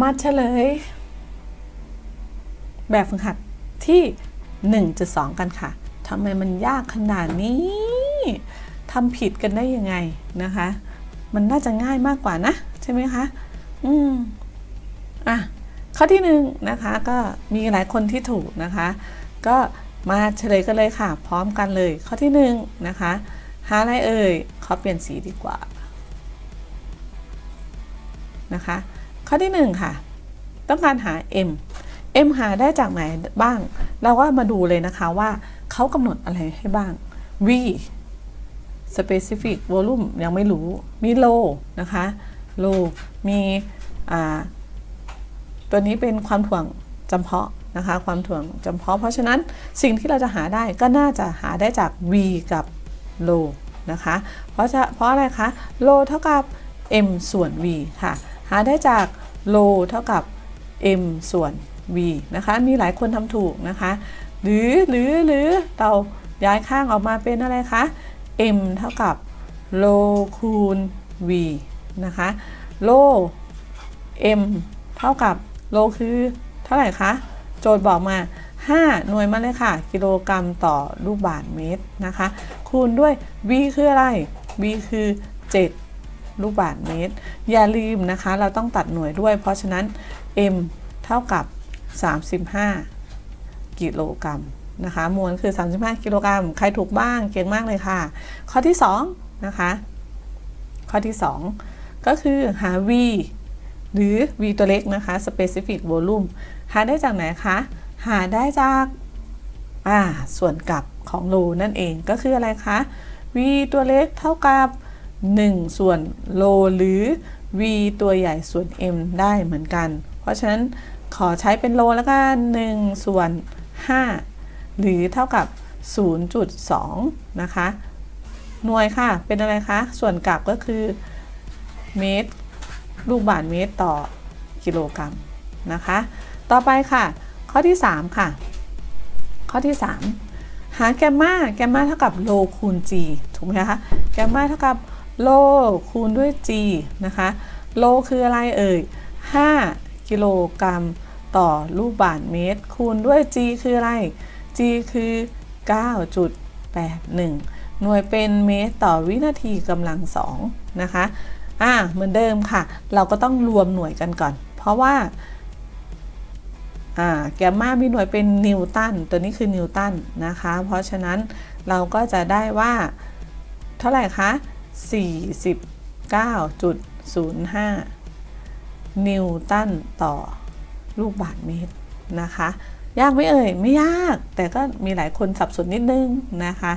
มาเฉลย แบบฝึกหัดที่ 1.2 กันค่ะทำไมมันยากขนาดนี้ทำผิดกันได้ยังไงนะคะ มันน่าจะง่ายมากกว่านะ ใช่ไหมคะ อืม อะ ข้อที่หนึ่งนะคะ ก็มีหลายคนที่ถูกนะคะ ก็มาเฉลยกันเลยค่ะ พร้อมกันเลย ข้อที่หนึ่งนะคะ หาอะไรเอ่ยขอเปลี่ยนสีดีกว่า นะคะ ข้อที่หนึ่งค่ะ ต้องการหา m m หาได้จากไหนบ้าง เราก็มาดูเลยนะคะว่าเขากำหนดอะไรให้บ้าง v specific volume ยังไม่รู้ มี low นะคะ low มีอ่าตัวนี้เป็นความถ่วงจำเพาะนะคะ ความถ่วงจำเพาะ เพราะฉะนั้นสิ่งที่เราจะหาได้ก็น่าจะหาได้จาก v กับ low นะคะ เพราะจะเพราะอะไรคะ low เท่ากับ m ส่วน v ค่ะ หาได้จาก low เท่ากับ m ส่วน v นะคะ มีหลายคนทำถูกนะคะ หรือหรือหรือเราย้ายข้างออกมาเป็นอะไรคะ m เท่ากับ low คูณ v นะคะ low m เท่ากับ low คือเท่าไหร่คะ โจทย์บอกมา 5 หน่วยมาเลยค่ะ กิโลกรัมต่อลูกบาศก์เมตรนะคะ คูณด้วย v คืออะไร v คือ 7 ลูกบาศก์เมตร อย่าลืมนะคะ เราต้องตัดหน่วยด้วย เพราะฉะนั้น m เท่ากับ 35 กิโลกรัมนะคะมวลคือ 35 กิโลกรัม ใครถูกบ้างเก่งมากเลยค่ะ ข้อที่ 2 นะคะ ข้อที่ 2 ก็คือหา v หรือ v ตัวเล็กนะคะ specific volume หาได้จากไหนคะ หาได้จากอ่าส่วนกลับของโลนั่นเองก็คืออะไรคะ v ตัวเล็กเท่ากับ 1 ส่วนโลหรือ v ตัวใหญ่ส่วน m ได้เหมือนกัน เพราะฉะนั้นขอใช้เป็นโลแล้วกัน1ส่วน 5 หรือเท่ากับ 0.2 นะคะ หน่วยค่ะ เป็นอะไรคะ ส่วนกลับก็คือ เมตร ลูกบาศเมตรต่อกิโลกรัมนะคะ ต่อไปค่ะ ข้อที่ 3 ค่ะ ข้อที่ 3 หาแกมมาแกมมาเท่ากับโลคูณ g ถูกไหมคะ แกมมาเท่ากับ โลคูณด้วย g นะคะ โลคืออะไรเอ่ย 5 กิโลกรัมต่อลูกบาศก์เมตร คูณด้วย g คืออะไร g คือ 9.81 หน่วยเป็นเมตรต่อวินาทีกำลังสองนะคะอ่าเหมือนเดิมค่ะ เราก็ต้องรวมหน่วยกันก่อน เพราะว่าอ่าแกมมามีหน่วยเป็นนิวตัน ตัวนี้คือนิวตันนะคะ เพราะฉะนั้นเราก็จะได้ว่า เท่าไหร่คะ 49.05 นิวตันต่อลูกบาศก์เมตรนะคะ ยากไหมเอ่ย ไม่ยาก แต่ก็มีหลายคนสับสนนิดนึงนะคะ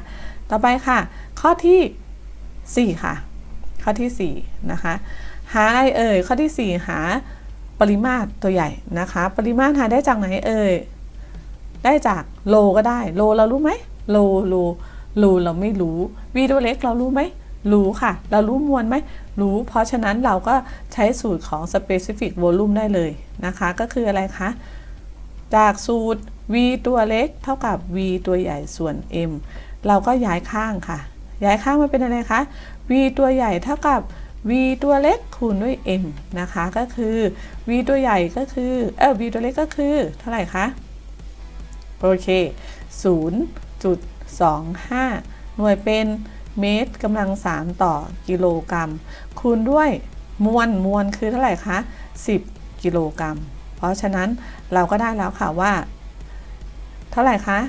ต่อไปค่ะ ข้อที่ 4 ค่ะ ข้อที่ 4 นะคะ หาอะไรเอ่ย ข้อที่ 4 หาปริมาตรตัวใหญ่นะคะ ปริมาตรหาได้จากไหนเอ่ย ได้จากโลก็ได้ โลเรารู้ไหมโลโลโลเราไม่รู้วีตัวเล็กเรารู้ไหม รู้ค่ะ เรารู้มวลไหมรู้ เพราะฉะนั้นเราก็ใช้สูตรของ specific volume ได้เลยนะคะ ก็คืออะไรคะ จากสูตร v ตัวเล็กเท่ากับ v ตัวใหญ่ส่วน m เราก็ย้ายข้างค่ะ ย้ายข้างมาเป็นอะไรคะ v ตัวใหญ่เท่ากับ v ตัวเล็กคูณด้วย m นะคะ ก็คือ v ตัวใหญ่ก็คือ เออ v ตัวเล็กก็คือ เท่าไหร่คะ โอเค0.25 หน่วยเป็น เมตรกำลัง 3 ต่อกิโลกรัม คูณด้วยมวลมวลคือเท่าไหร่คะ 10 กิโลกรัม เพราะฉะนั้นเราก็ได้แล้วค่ะว่า เท่าไหร่คะ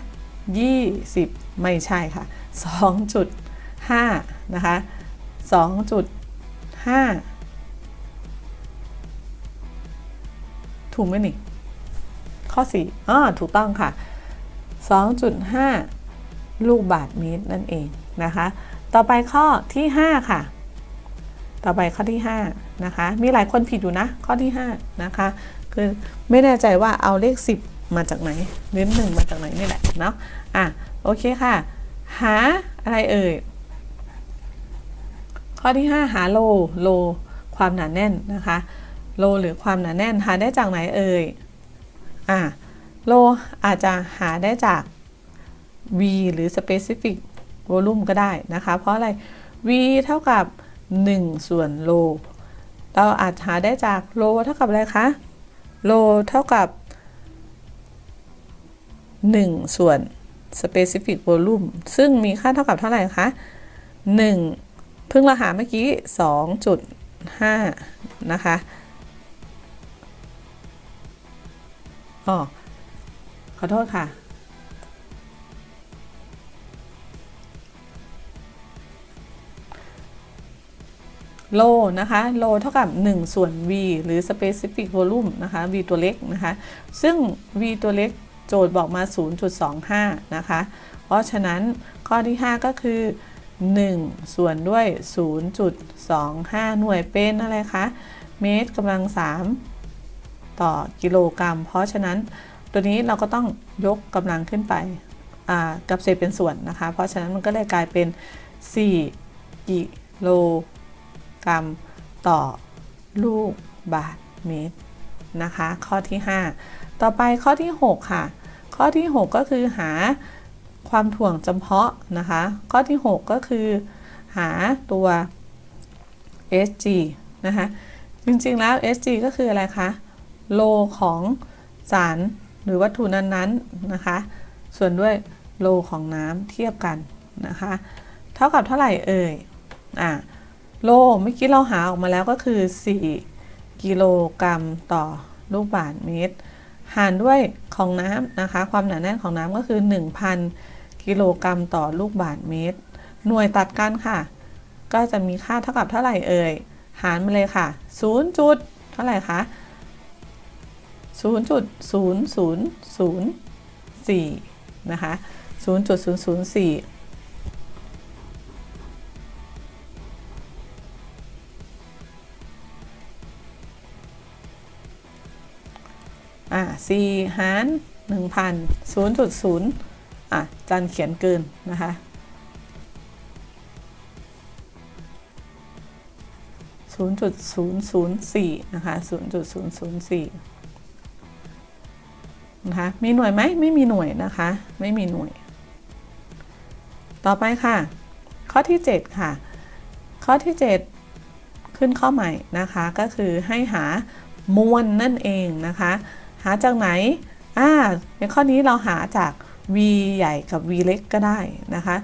20 ไม่ใช่ค่ะ 2.5 นะคะ 2.5 ถูกไหมนี่ ข้อ4อ่าถูกต้องค่ะ 2.5 ลูกบาศเมตรนั่นเอง นะคะ ต่อไปข้อที่ 5 ค่ะ ต่อไปข้อที่5นะคะ มีหลายคนผิดอยู่นะ ข้อที่5นะคะ คือไม่แน่ใจว่าเอาเลข 10 มาจากไหนหรือหนึ่งมาจากไหนนี่แหละเนาะ อะ โอเคค่ะ หาอะไรเอ่ย ข้อที่ 5 หาโล โล ความหนาแน่นนะคะ โลหรือความหนาแน่น หาได้จากไหนเอ่ย อะ โลอาจจะหาได้จาก v หรือ specific volume ก็ได้นะคะ เพราะอะไร v เท่ากับ 1 ส่วนโลเราอาจหาได้จากโลเท่ากับอะไรคะโลเท่ากับ 1 ส่วน specific volume ซึ่งมีค่าเท่ากับเท่าไหร่คะ 1 เพิ่งเราหาเมื่อกี้ 2.5 นะคะอ๋อขอโทษค่ะ โลนะคะโลเท่ากับ 1 ส่วน v หรือ specific volume นะคะ v ตัวเล็กนะคะ ซึ่ง v ตัวเล็กโจทย์บอกมา 0.25 นะคะ เพราะฉะนั้นข้อที่ 5 ก็คือ 1 ส่วนด้วย 0.25 หน่วยเป็นอะไรคะ เมตรกำลัง 3 ต่อกิโลกรัม เพราะฉะนั้นตัวนี้เราก็ต้องยกกำลังขึ้นไปกับเศษเป็นส่วนนะคะ เพราะฉะนั้นมันก็เลยกลายเป็น 4 กิโล กรัมต่อลูกบาทเมตรนะคะ ข้อที่ 5 ต่อไปข้อที่ 6 ค่ะ ข้อที่ 6 ก็คือหาความถ่วงจำเพาะนะคะ ข้อที่ 6 ก็คือหาตัว SG นะคะ จริงๆแล้ว SG ก็คืออะไรคะ โลของสารหรือวัตถุนั้นๆนะคะ ส่วนด้วยโลของน้ำเทียบกันนะคะ เท่ากับเท่าไหร่เอ่ย อะ โลเมื่อกี้เราหาออกมาแล้วก็คือ 4 กิโลกรัมต่อลูกบาศก์เมตร หารด้วยของน้ำนะคะ ความหนาแน่นของน้ำก็คือ 1,000 กิโลกรัมต่อลูกบาศก์เมตร หน่วยตัดกันค่ะ ก็จะมีค่าเท่ากับเท่าไหร่เอ่ย หารมาเลยค่ะ0จุดเท่าไหร่คะ0.0004 นะคะ 0.004 อ่า4หาร1,000 0.0อะจันเขียนเกินนะคะ0.004นะคะ0.004นะคะ มีหน่วยไหม ไม่มีหน่วยนะคะ ไม่มีหน่วย ต่อไปค่ะ ข้อที่ 7 ค่ะ ข้อที่ 7 ขึ้นข้อใหม่นะคะ ก็คือให้หามวลนั่นเองนะคะ หาจากไหนอ่าในข้อนี้เราหาจาก v ใหญ่กับ v เล็กก็ได้นะคะ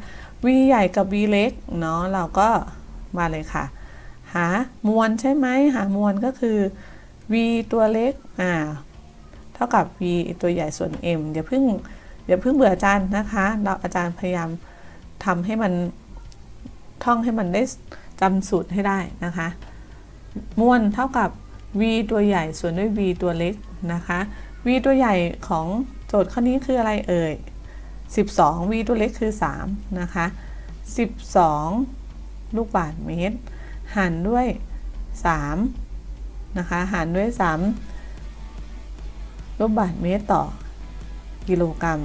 v ใหญ่กับ v เล็กเนาะเราก็มาเลยค่ะ หามวลใช่ไหมหามวลก็คือ v ตัวเล็กอ่าเท่ากับ v ตัวใหญ่ส่วน m อย่าเพิ่งอย่าเพิ่งเบื่ออาจารย์นะคะ เราอาจารย์พยายามทำให้มันท่องให้มันได้จำสูตรให้ได้นะคะมวลเท่ากับ v ตัวใหญ่ส่วนด้วย v ตัวเล็ก นะคะ v ตัวใหญ่ของโจทย์ข้อนี้คืออะไรเอ่ย 12 v ตัวเล็กคือ 3 นะคะ 12 ลูกบาศก์เมตร หารด้วย 3 นะคะ หารด้วย 3 ลูกบาศก์เมตรต่อกิโลกรัม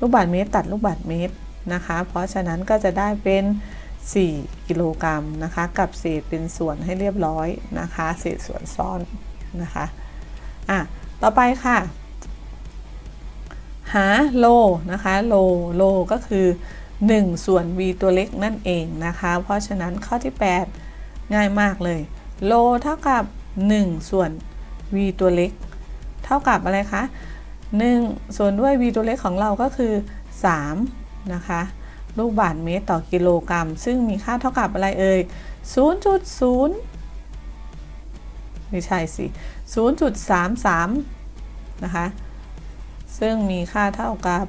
ลูกบาศก์เมตรตัดลูกบาศก์เมตรนะคะ เพราะฉะนั้นก็จะได้เป็น 4 กิโลกรัมนะคะ กับเศษเป็นส่วนให้เรียบร้อยนะคะ เศษส่วนซ่อนนะคะ อะต่อไปค่ะ หาโลนะคะโลโลก็คือ 1 ส่วน v ตัวเล็กนั่นเองนะคะ เพราะฉะนั้นข้อที่ 8 ง่ายมากเลยโลเท่ากับ 1 ส่วน v ตัวเล็ก เท่ากับอะไรคะ1ส่วนด้วย v ตัวเล็กของเราก็คือ 3 นะคะลูกบาศก์เมตรต่อกิโลกรัม ซึ่งมีค่าเท่ากับอะไรเอ่ย0.0 ไม่ใช่สิ 0.33 นะคะ ซึ่งมีค่าเท่ากับ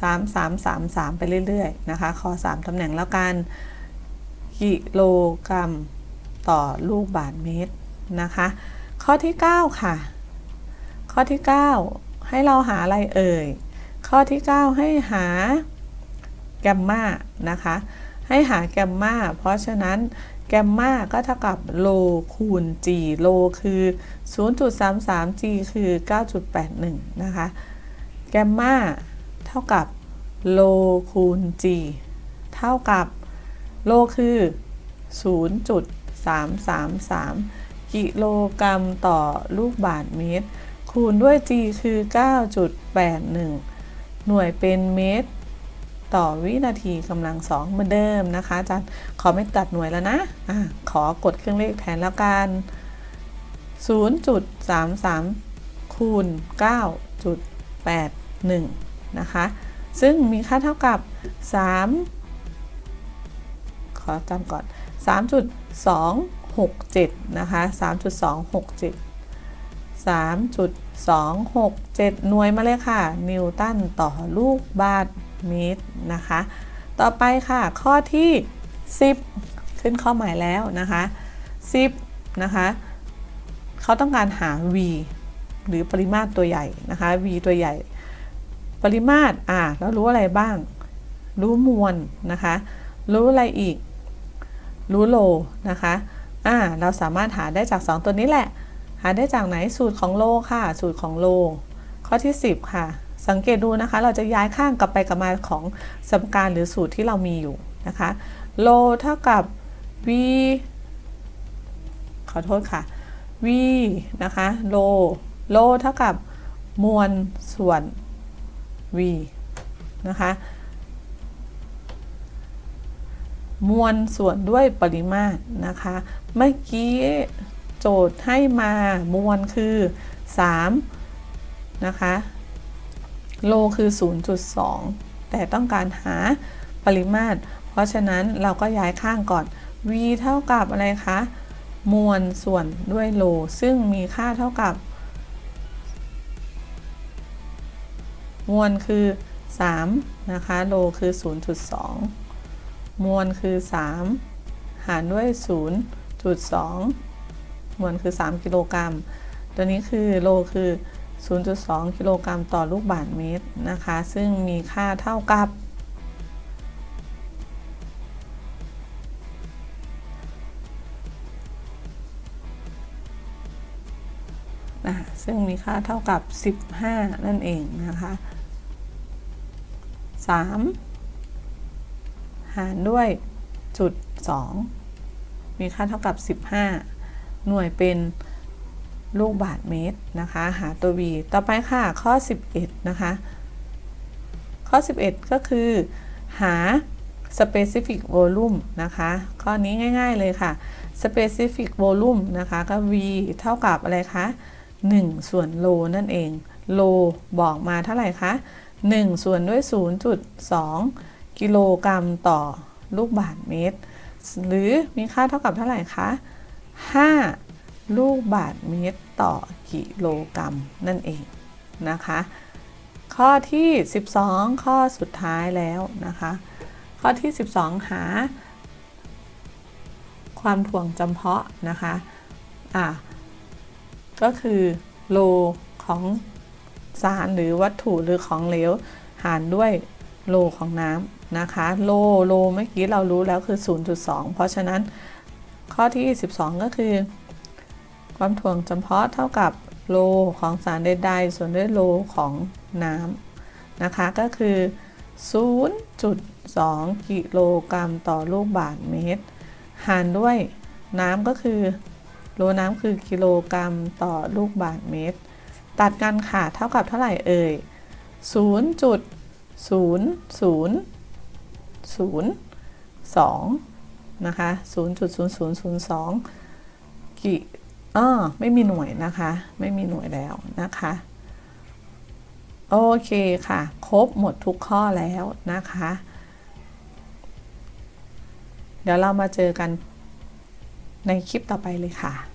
3333 ไปเรื่อย ๆ นะคะ ขอ 3 ตำแหน่งแล้วกัน กิโลกรัมต่อลูกบาศก์เมตรนะคะ ข้อที่ 9 ค่ะ ข้อที่ 9 ให้เราหาอะไรเอ่ย ข้อที่ 9 ให้หาแกมมานะคะ ให้หาแกมมาเพราะฉะนั้นแกมมาก็เท่ากับโลคูณ g โลคือ 0.33 g คือ 9.81 นะคะ แกมมาเท่ากับโลคูณ g เท่ากับโลคือ 0.333 กิโลกรัมต่อลูกบาศก์เมตร คูณด้วย g คือ 9.81 หน่วยเป็นเมตร ต่อวินาทีกำลังสองเหมือนเดิมนะคะอาจารย์ขอไม่ตัดหน่วยแล้วนะอะขอกดเครื่องเลขแทนแล้วกัน 0.33 คูณ 9.81 นะคะ ซึ่งมีค่าเท่ากับ 3 ขอจำก่อน 3.267 นะคะ 3.267 3.267 หน่วยมาเลยค่ะ นิวตันต่อลูกบาศก์ มตรนะคะ ต่อไปค่ะข้อที่ 10 ขึ้นข้อหม่แล้วนะคะ10นะคะเขาต้องการหา v หรือปริมาตรตัวใหญ่นะคะ v ตัวใหญ่ ปริมาตรอ่าแล้วรู้อะไรบ้าง รู้มวลนะคะ รู้อะไรอีก รู้โลนะคะอ่าเราสามารถหาได้จาก 2 ตัวนี้แหละ หาได้จากไหนสูตรของโลค่ะ สูตรของโล ข้อที่ 10 ค่ะ สังเกตดูนะคะ เราจะย้ายข้างกลับไปกลับมาของสมการหรือสูตรที่เรามีอยู่นะคะ โลเท่ากับ v ขอโทษค่ะ v นะคะโลโลเท่ากับมวลส่วน v นะคะมวลส่วนด้วยปริมาตรนะคะ เมื่อกี้โจทย์ให้มามวลคือ 3 นะคะ โลคือ 0.2 แต่ต้องการหาปริมาตร เพราะฉะนั้นเราก็ย้ายข้างก่อน v เท่ากับอะไรคะ มวลส่วนด้วยโล ซึ่งมีค่าเท่ากับ มวลคือ 3 นะคะ โลคือ 0.2 มวลคือ 3 หารด้วย 0.2 มวลคือ 3 กิโลกรัม ตัวนี้คือโลคือ 0.2 กิโลกรัมต่อลูกบาศก์เมตรนะคะ ซึ่งมีค่าเท่ากับนะซึ่งมีค่าเท่ากับ 15 นั่นเองนะคะ 3 หารด้วยจุด2มีค่าเท่ากับ 15 หน่วยเป็น ลูกบาศก์เมตรนะคะ หาตัว v ต่อไปค่ะ ข้อ 11 นะคะ ข้อ 11 ก็คือ หา specific volume นะคะ ข้อนี้ง่าย ๆ เลยค่ะ specific volume นะคะ ก็ v เท่ากับอะไรคะ 1 ส่วนโลนั่นเอง โลบอกมาเท่าไหร่คะ 1 ส่วนด้วย 0.2 กิโลกรัมต่อลูกบาศก์เมตร หรือมีค่าเท่ากับเท่าไหร่คะ 5 ลูกบาศก์เมตรต่อกิโลกรัมนั่นเองนะคะ ข้อที่ 12 ข้อสุดท้ายแล้วนะคะ ข้อที่ 12 หา ความถ่วงจำเพาะนะคะอะก็คือโลของสารหรือวัตถุหรือของเหลวหารด้วยโลของน้ำนะคะ โลโลเมื่อกี้เรารู้แล้วคือ 0.2 เพราะฉะนั้นข้อที่ 12 ก็คือ ความถ่วงจำเพาะเท่ากับโลของสารใดๆ ส่วนด้วยโลของน้ำนะคะ ก็คือ 0.2 กิโลกรัมต่อลูกบาศก์เมตร หารด้วยน้ำก็คือ โลน้ำคือกิโลกรัมต่อลูกบาศก์เมตร ตัดกันค่ะเท่ากับเท่าไหร่เอ่ย 0.0002 นะคะ 0.0002 กิ ออไม่มีหน่วยนะคะ ไม่มีหน่วยแล้วนะคะ โอเคค่ะ ครบหมดทุกข้อแล้วนะคะ เดี๋ยวเรามาเจอกันในคลิปต่อไปเลยค่ะ